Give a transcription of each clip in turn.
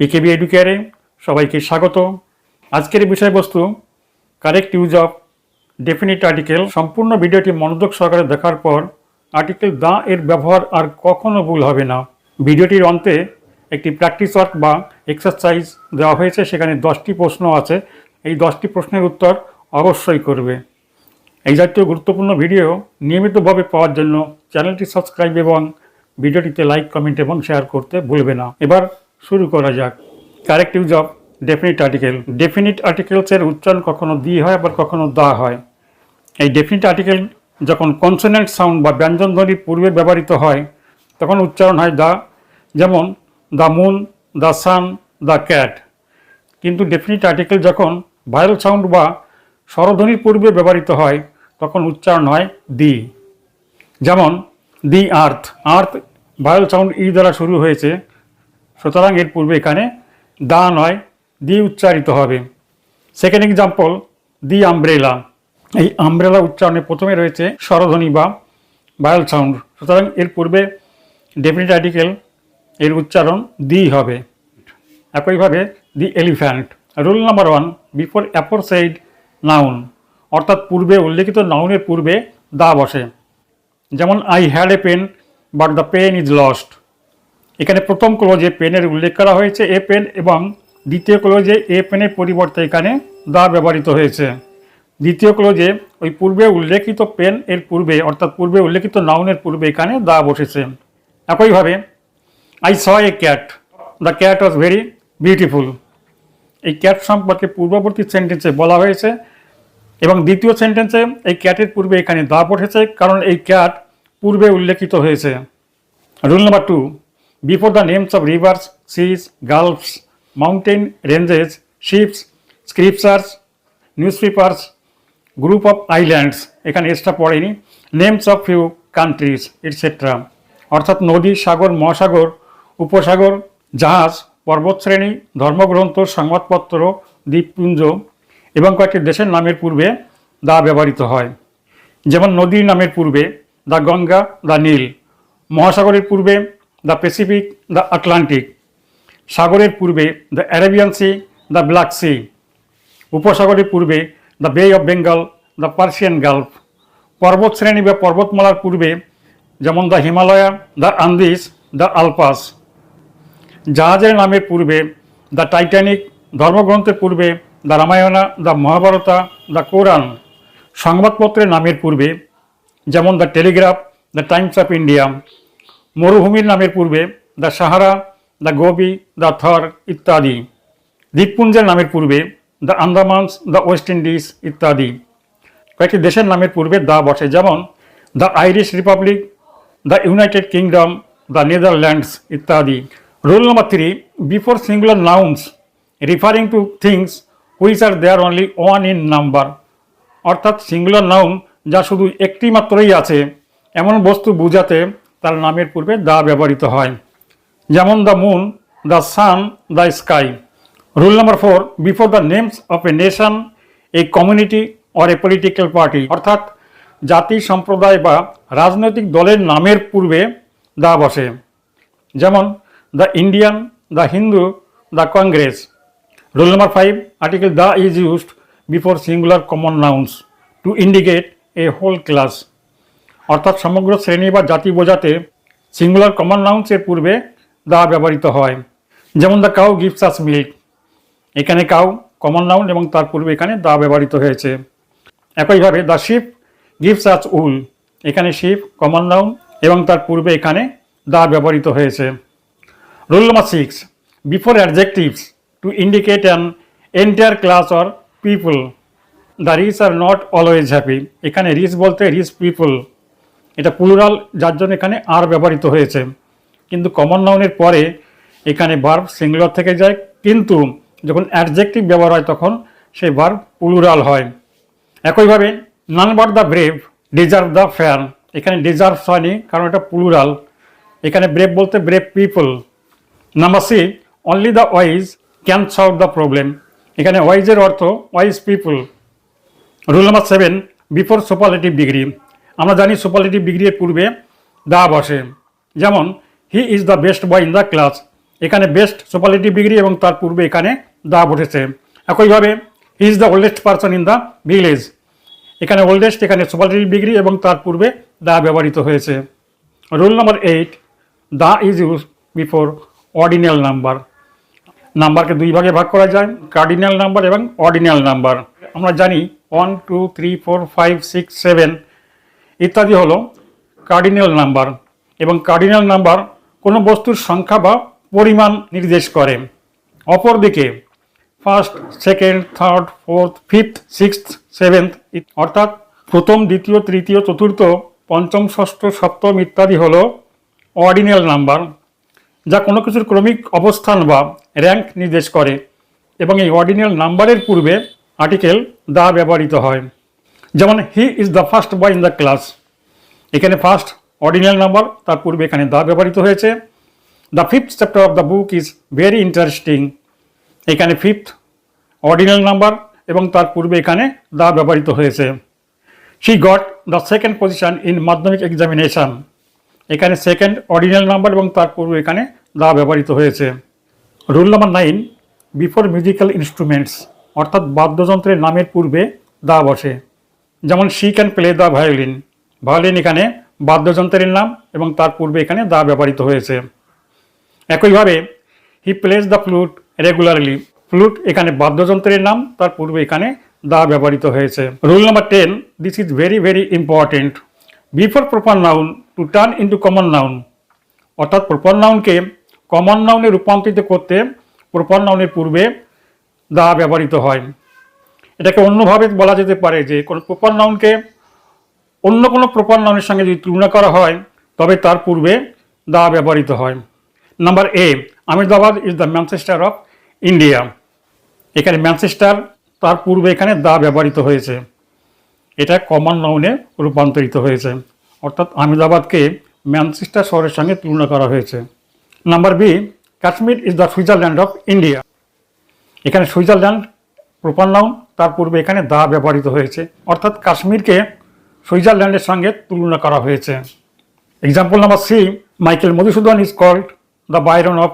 PKb এডুকেয়ারে সবাইকে স্বাগত আজকের বিষয়বস্তু correct use of definite article সম্পূর্ণ ভিডিওটি মনোযোগ সহকারে দেখার পর আর্টিকেল দা এর ব্যবহার আর কখনো ভুল হবে না। ভিডিওটির অন্তে একটি প্র্যাকটিস ওয়ার্ক বা এক্সারসাইজ দেওয়া হয়েছে, সেখানে দশটি প্রশ্ন আছে। এই দশটি প্রশ্নের উত্তর অবশ্যই করবে। এই জাতীয় গুরুত্বপূর্ণ ভিডিও নিয়মিতভাবে পাওয়ার জন্য চ্যানেলটি সাবস্ক্রাইব এবং ভিডিওটিতে লাইক কমেন্ট এবং শেয়ার করতে ভুলবে না। এবার শুরু করা যাক। Correct use of definite article definite আর্টিকেলসের উচ্চারণ কখনো দি হয়, আবার কখনো দা হয়। এই ডেফিনিট আর্টিকেল যখন কনসোনেন্ট সাউন্ড বা ব্যঞ্জন ধ্বনির পূর্বে ব্যবহৃত হয়, তখন উচ্চারণ হয় দা। যেমন the moon the sun the cat. কিন্তু ডেফিনিট আর্টিকেল যখন ভাইরাল সাউন্ড বা স্বরধ্বনির পূর্বে ব্যবহৃত হয়, তখন উচ্চারণ হয় দি। যেমন, দি আর্থ। আর্থ ভাইরাল সাউন্ড ই দ্বারা শুরু হয়েছে। সুতরাং এর পূর্বে এখানে দা নয়, দি উচ্চারিত হবে। সেকেন্ড এক্সাম্পল দি আমব্রেলা এই আমব্রেলা উচ্চারণে প্রথমে রয়েছে স্বরধ্বনি বা ভায়াল সাউন্ড সুতরাং এর পূর্বে ডেফিনিট আর্টিকেল এর উচ্চারণ দি হবে। একইভাবে the elephant rule number one before aforesaid noun অর্থাৎ পূর্বে উল্লেখিত নাউনের পূর্বে দা বসে। যেমন I had a pen but the pen is lost এখানে প্রথম ক্লোজে পেনের উল্লেখ করা হয়েছে, এ পেন এবং দ্বিতীয় ক্লোজে এ পেনের পরিবর্তে এখানে দা ব্যবহৃত হয়েছে। দ্বিতীয় ক্লোজে ওই পূর্বে উল্লেখিত পেন এর পূর্বে, অর্থাৎ পূর্বে উল্লেখিত নাউনের পূর্বে এখানে দা বসেছে। একইভাবে I saw a cat the cat was very beautiful এই ক্যাট সম্পর্কে পূর্ববর্তী সেন্টেন্সে বলা হয়েছে এবং দ্বিতীয় সেন্টেন্সে এই ক্যাটের পূর্বে এখানে দা বসেছে, কারণ এই ক্যাট পূর্বে উল্লেখিত হয়েছে। Rule number two the names of rivers seas gulfs mountain ranges ships scriptures newspapers group of islands এখানে এক্সট্রা পড়েনি। Names of few countries etcetera অর্থাৎ নদী, সাগর, মহাসাগর, উপসাগর, জাহাজ, পর্বতশ্রেণী, ধর্মগ্রন্থ, সংবাদপত্র, দ্বীপপুঞ্জ এবং কয়েকটি দেশের নামের পূর্বে দা ব্যবহৃত হয়। যেমন নদীর নামের পূর্বে দ্য গঙ্গা দ্য নীল। মহাসাগরের পূর্বে দ্য প্যাসিফিক দ্য আটলান্টিক সাগরের পূর্বে the Arabian sea the black sea উপসাগরের পূর্বে the bay of Bengal the Persian gulf পর্বত শ্রেণি বা পর্বতমালার পূর্বে যেমন the Himalaya the Andes the Alps জাহাজের নামের পূর্বে দ্য টাইটানিক ধর্মগ্রন্থের পূর্বে the Ramayana the Mahabharata the Quran সংবাদপত্রের নামের পূর্বে যেমন the Telegraph the Times of India মরুভূমির নামের পূর্বে the Sahara, the Gobi, the Thar ইত্যাদি। দ্বীপপুঞ্জের নামের পূর্বে the Andamans, the West Indies ইত্যাদি। কয়েকটি দেশের নামের পূর্বে দা বসে, যেমন the Irish republic, the United Kingdom, the Netherlands ইত্যাদি। Rule number three, before singular nouns, referring to things which are there only one in number. অর্থাৎ সিঙ্গুলার নাউন যা শুধু একটি মাত্রই আছে, এমন বস্তু বোঝাতে তার নামের পূর্বে দা ব্যবহৃত হয়। যেমন the moon the sun the sky. Rule number four, before the names of a nation, a community or a political party. অর্থাৎ জাতি, সম্প্রদায় বা রাজনৈতিক দলের নামের পূর্বে দা বসে। যেমন the Indian the Hindu the Congress. Rule number five, article the is used before singular common nouns to indicate a whole class. অর্থাৎ সমগ্র শ্রেণি বা জাতি বোঝাতে সিঙ্গুলার কমন নাউন্সের পূর্বে দা ব্যবহৃত হয়। যেমন the cow gifts us milk এখানে কাউ কমন নাউন এবং তার পূর্বে এখানে দা ব্যবহৃত হয়েছে। একইভাবে the sheep gifts us wool এখানে শিপ কমন নাউন এবং তার পূর্বে এখানে দা ব্যবহৃত হয়েছে। Rule number six before adjectives to indicate an entire class or people the rich are not always happy এখানে রিচ বলতে রিচ পিপল এটা প্লুরাল যার জন্য এখানে আর ব্যবহৃত হয়েছে। কিন্তু কমন নাউনের পরে এখানে ভার্ব সিঙ্গুলার থেকে যায়, কিন্তু যখন অ্যাডজেক্টিভ ব্যবহার হয় তখন সেই ভার্ব প্লুরাল হয়। একইভাবে number the brave deserve the fair এখানে ডিজার্ভ হয়নি, কারণ এটা প্লুরাল এখানে ব্রেভ বলতে brave people number C only the wise can solve the problem এখানে ওয়াইজের অর্থ wise people rule number seven before superlative degree আমরা জানি সুপারলেটিভ ডিগ্রির পূর্বে দা বসে। যেমন, he is the best boy in the class. এখানে বেস্ট সুপারলেটিভ ডিগ্রি এবং তার পূর্বে এখানে দা বসেছে। একইভাবে, he is the oldest person in the village. এখানে ওল্ডেস্ট, এখানে সুপারলেটিভ ডিগ্রি এবং তার পূর্বে দা ব্যবহৃত হয়েছে। Rule number eight, the is use before ordinal number. নাম্বারকে দুই ভাগে ভাগ করা যায়, কার্ডিনাল নাম্বার এবং অর্ডিনাল নাম্বার। আমরা জানি one two three four five six seven ইত্যাদি হলো কার্ডিনাল নাম্বার এবং কার্ডিনাল নাম্বার কোনো বস্তুর সংখ্যা বা পরিমাণ নির্দেশ করে। অপরদিকে first second third fourth fifth sixth seventh অর্থাৎ প্রথম, দ্বিতীয়, তৃতীয়, চতুর্থ, পঞ্চম, ষষ্ঠ, সপ্তম ইত্যাদি হল অর্ডিনাল নাম্বার যা কোনো কিছুর ক্রমিক অবস্থান বা র্যাঙ্ক নির্দেশ করে এবং এই অর্ডিনাল নাম্বারের পূর্বে আর্টিকেল দা ব্যবহৃত হয়। যেমন he is the first boy in the class এখানে ফার্স্ট অর্ডিনাল নাম্বার তার পূর্বে এখানে দা ব্যবহৃত হয়েছে। The fifth chapter of the book is very interesting এখানে ফিফথ অর্ডিনাল নাম্বার এবং তার পূর্বে এখানে দা ব্যবহৃত হয়েছে। She got the second position in মাধ্যমিক এক্সামিনেশন এখানে সেকেন্ড অর্ডিনাল নাম্বার এবং তার পূর্বে এখানে দা ব্যবহৃত হয়েছে। Rule number nine before musical instruments অর্থাৎ বাদ্যযন্ত্রের নামের পূর্বে দা বসে। যেমন she can play the violin violin এখানে বাদ্যযন্ত্রের নাম এবং তার পূর্বে এখানে দা ব্যবহৃত হয়েছে। একইভাবে he plays the flute regularly flute এখানে বাদ্যযন্ত্রের নাম, তার পূর্বে এখানে দা ব্যবহৃত হয়েছে। Rule number ten this is very very important before proper noun to turn into common noun অর্থাৎ প্রপার নাউনকে কমন নাউনে রূপান্তরিত করতে প্রপার নাউনের পূর্বে দা ব্যবহৃত হয়। এটাকে অন্যভাবে বলা যেতে পারে যে কোনো প্রপার নাউনকে অন্য কোনো প্রপার নাউনের সঙ্গে যদি তুলনা করা হয়, তবে তার পূর্বে দা ব্যবহৃত হয়। Number A Ahmedabad is the Manchester of India এখানে ম্যানচেস্টার তার পূর্বে এখানে দা ব্যবহৃত হয়েছে। এটা কমন নাউনে রূপান্তরিত হয়েছে। অর্থাৎ আহমেদাবাদকে ম্যানচেস্টার শহরের সঙ্গে তুলনা করা হয়েছে। Number B Kashmir is the Switzerland of India এখানে সুইজারল্যান্ড প্রপার নাউন তার পূর্বে এখানে দা ব্যবহৃত হয়েছে। অর্থাৎ কাশ্মীরকে সুইজারল্যান্ডের সঙ্গে তুলনা করা হয়েছে। Example number C Michael Madhusudan is called the Byron of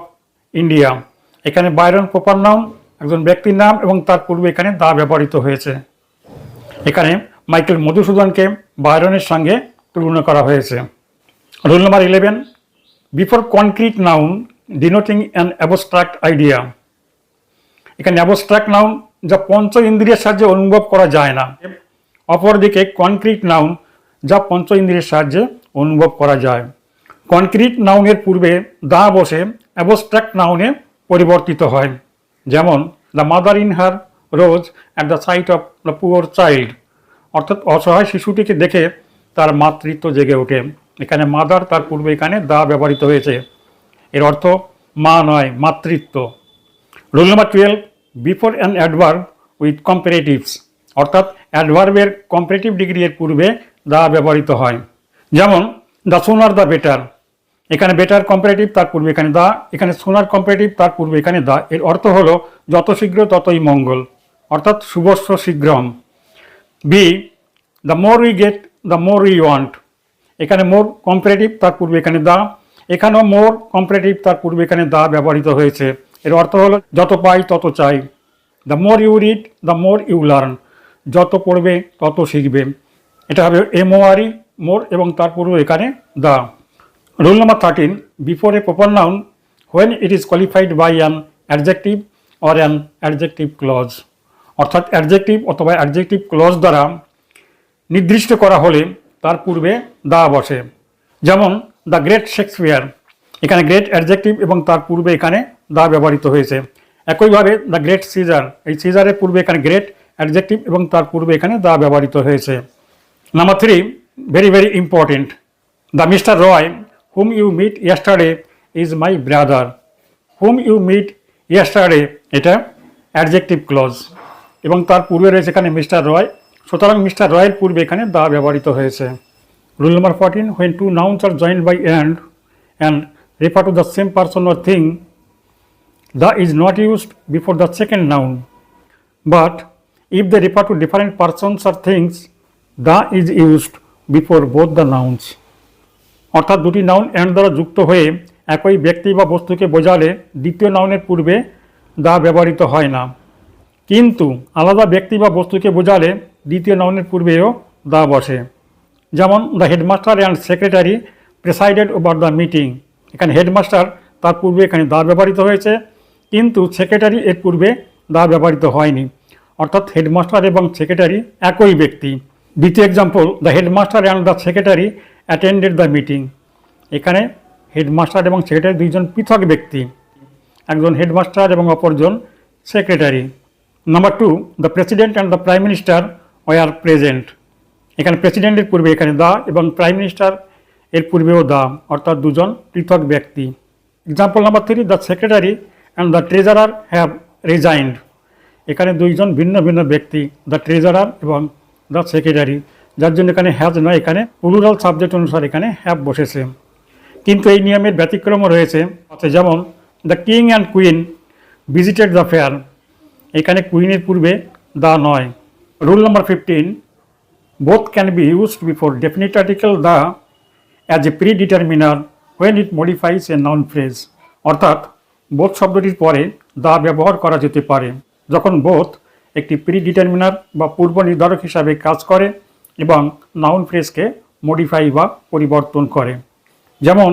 India এখানে বাইরন প্রপার নাউন একজন ব্যক্তির নাম এবং তার পূর্বে এখানে দা ব্যবহৃত হয়েছে। এখানে মাইকেল মধুসূদনকে বাইরনের সঙ্গে তুলনা করা হয়েছে। Rule number eleven before concrete noun denoting an abstract idea এখানে অ্যাবস্ট্রাক্ট নাউন যা পঞ্চ ইন্দ্রিয়ের সাহায্যে অনুভব করা যায় না। অপরদিকে কনক্রিট নাউন যা পঞ্চ ইন্দ্রিয়ের সাহায্যে অনুভব করা যায়। কনক্রিট নাউনের পূর্বে দা বসে অ্যাবস্ট্রাক্ট নাউনে পরিবর্তিত হয়। যেমন, the mother in her rose at the sight of the poor child অর্থাৎ অসহায় শিশুটিকে দেখে তার মাতৃত্ব জেগে ওঠে। এখানে মাদার তার পূর্বে এখানে দা ব্যবহৃত হয়েছে। এর অর্থ মা নয়, মাতৃত্ব। Rule number twelve before an adverb with comparatives অর্থাৎ অ্যাডভার্বের কম্পারেটিভ ডিগ্রি এর পূর্বে দা ব্যবহৃত হয়। যেমন দ্য সোনার দ্য বেটার এখানে বেটার কম্পারেটিভ তার পূর্বে এখানে দা। এখানে সোনার কম্পারেটিভ তার পূর্বে এখানে দা। এর অর্থ হলো, যত শীঘ্র ততই মঙ্গল। অর্থাৎ শুভস্ব শীঘ্রম। B the more we get the more we want এখানে মোর কম্পারেটিভ তার পূর্বে এখানে দা। এখানেও মোর কম্পারেটিভ তার পূর্বে এখানে দা ব্যবহৃত হয়েছে। এর অর্থ হলো, যত পাই তত চাই। The more you read the more you learn যত পড়বে, তত শিখবে। এটা হবে এমওআরই মোর এবং তার পূর্বে এখানে the rule number thirteen before a proper noun when it is qualified by an adjective or an adjective clause অর্থাৎ অ্যাডজেক্টিভ অথবা অ্যাডজেক্টিভ ক্লজ দ্বারা নির্দিষ্ট করা হলে তার পূর্বে দা বসে। যেমন দ্য গ্রেট শেক্সপিয়ার এখানে গ্রেট অ্যাডজেক্টিভ এবং তার পূর্বে এখানে দা ব্যবহৃত হয়েছে। একইভাবে দ্য গ্রেট সিজার, এই সিজারের পূর্বে এখানে গ্রেট, অ্যাডজেক্টিভ এবং তার পূর্বে এখানে দা ব্যবহৃত হয়েছে। Number three very very important the Mister Roy whom you meet yesterday is my brother whom you meet yesterday এটা অ্যাডজেক্টিভ ক্লজ এবং তার পূর্বে রয়েছে এখানে মিস্টার রয় সুতরাং মিস্টার রয়ের পূর্বে এখানে দা ব্যবহৃত হয়েছে। Rule number fourteen when two nouns are joint by and and refer to the same person or thing the is not used before the second noun. But if they refer to different persons or things, the is used before both the nouns. অর্থাৎ দুটি noun and দ্বারা যুক্ত হয়ে একই ব্যক্তি বা বস্তুকে বোঝালে দ্বিতীয় নাউনের পূর্বে দা ব্যবহৃত হয় না। কিন্তু আলাদা ব্যক্তি বা বস্তুকে বোঝালে দ্বিতীয় নাউনের পূর্বেও দা বসে। যেমন the headmaster and secretary presided over the meeting এখানে হেডমাস্টার তার পূর্বে এখানে দা ব্যবহৃত হয়েছে। কিন্তু সেক্রেটারি এর পূর্বে দা ব্যবহৃত হয়নি। অর্থাৎ হেডমাস্টার এবং সেক্রেটারি একই ব্যক্তি। দ্বিতীয় example the headmaster and the secretary attended the meeting এখানে হেডমাস্টার এবং সেক্রেটারি দুইজন পৃথক ব্যক্তি। একজন হেডমাস্টার এবং অপরজন secretary number two the president and the prime minister were present এখানে প্রেসিডেন্টের পূর্বে এখানে দা এবং প্রাইম মিনিস্টার এর পূর্বেও দা অর্থাৎ দুজন পৃথক ব্যক্তি। Example number three the secretary and the treasurer have resigned এখানে দুইজন ভিন্ন ভিন্ন ব্যক্তি দ্য ট্রেজারার এবং দ্য সেক্রেটারি যার জন্য এখানে হ্যাজ নয়, এখানে প্লুরাল সাবজেক্ট অনুসারে এখানে হ্যাভ বসেছে। কিন্তু এই নিয়মের ব্যতিক্রমও রয়েছে। যেমন the king and queen visited the fair এখানে কুইনের পূর্বে দা নয়। Rule number fifteen both can be used before definite article the as a predeterminer when it modifies a noun phrase অর্থাৎ বোধ শব্দটির পরে দা ব্যবহার করা যেতে পারে, যখন বোধ একটি প্রি ডিটারমিনার বা পূর্ব নির্ধারক হিসাবে কাজ করে এবং নাউন ফ্রেজকে মডিফাই বা পরিবর্তন করে। যেমন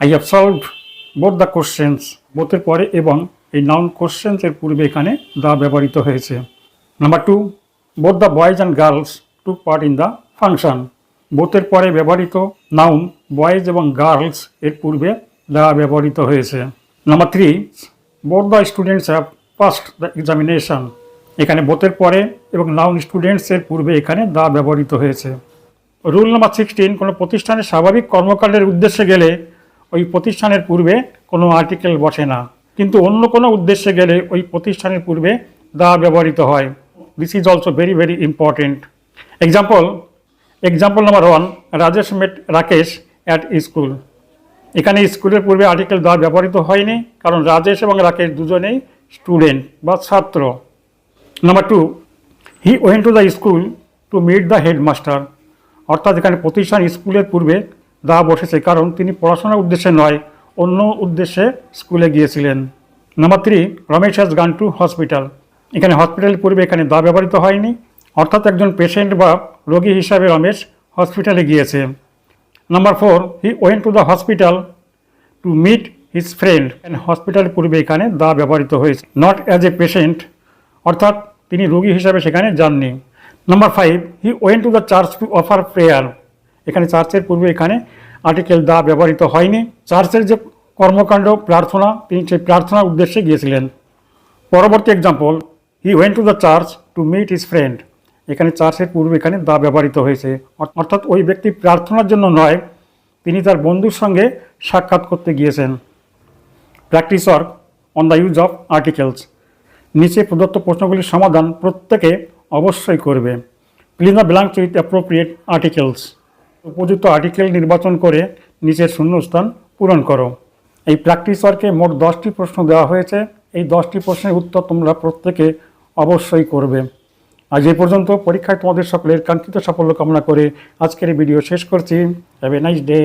I have solve both the questions বোথের পরে এবং এই নাউন কোশ্চেন্সের পূর্বে এখানে দা ব্যবহৃত হয়েছে। Number two both the boys and girls to part in the function বোথের পরে ব্যবহৃত নাউন বয়েজ এবং গার্লস এর পূর্বে দা ব্যবহৃত হয়েছে। Number three both the students have passed the examination এখানে বোথের পরে এবং নাউন স্টুডেন্টসের পূর্বে এখানে দা ব্যবহৃত হয়েছে। রুল নাম্বার সিক্সটিন কোনো প্রতিষ্ঠানের স্বাভাবিক কর্মকাণ্ডের উদ্দেশ্যে গেলে ওই প্রতিষ্ঠানের পূর্বে কোনো আর্টিকেল বসে না। কিন্তু অন্য কোনো উদ্দেশ্যে গেলে ওই প্রতিষ্ঠানের পূর্বে দা ব্যবহৃত হয়। This is also very very important example example number one Rajesh met Rakesh at school এখানে স্কুলের পূর্বে আর্টিকেল দা ব্যবহৃত হয়নি, কারণ রাজেশ এবং রাকেশ দুজনেই স্টুডেন্ট বা ছাত্র। Number two he went to the school to meet the headmaster অর্থাৎ এখানে প্রতিষ্ঠান স্কুলের পূর্বে দা বসেছে, কারণ তিনি পড়াশোনার উদ্দেশ্যে নয়, অন্য উদ্দেশ্যে স্কুলে গিয়েছিলেন। Number three Ramesh has gone to hospital এখানে হসপিটালের পূর্বে এখানে দা ব্যবহৃত হয়নি, অর্থাৎ একজন পেশেন্ট বা রোগী হিসাবে রমেশ হসপিটালে গিয়েছে। Number four he went to the hospital to meet his friend and hospital পূর্বে এখানে দা ব্যবহৃত হয়েছে। নট অ্যাজ এ পেশেন্ট অর্থাৎ তিনি রোগী হিসাবে সেখানে যাননি। Number five he went to the church to offer prayer এখানে চার্চের পূর্বে এখানে আর্টিকেল দা ব্যবহৃত হয়নি। চার্চের যে কর্মকাণ্ড, প্রার্থনা, তিনি সেই প্রার্থনার উদ্দেশ্যে গিয়েছিলেন। পরবর্তী example he went to the church to meet his friend এখানে চার্চের পূর্বে এখানে দা ব্যবহৃত হয়েছে। অর্থাৎ ওই ব্যক্তি প্রার্থনার জন্য নয়, তিনি তার বন্ধুর সঙ্গে সাক্ষাৎ করতে গিয়েছেন। Practice work on the use of articles নিচে প্রদত্ত প্রশ্নগুলির সমাধান প্রত্যেকে অবশ্যই করবে। Clean the blanks with appropriate articles উপযুক্ত আর্টিকেল নির্বাচন করে নিচের শূন্যস্থান পূরণ করো। এই প্র্যাকটিস ওয়ার্কে মোট দশটি প্রশ্ন দেওয়া হয়েছে। এই দশটি প্রশ্নের উত্তর তোমরা প্রত্যেকে অবশ্যই করবে। আজ এ পর্যন্ত পরীক্ষায় তোমাদের সকলের কাঙ্ক্ষিত সাফল্য কামনা করে আজকের ভিডিও শেষ করছি। Have a nice day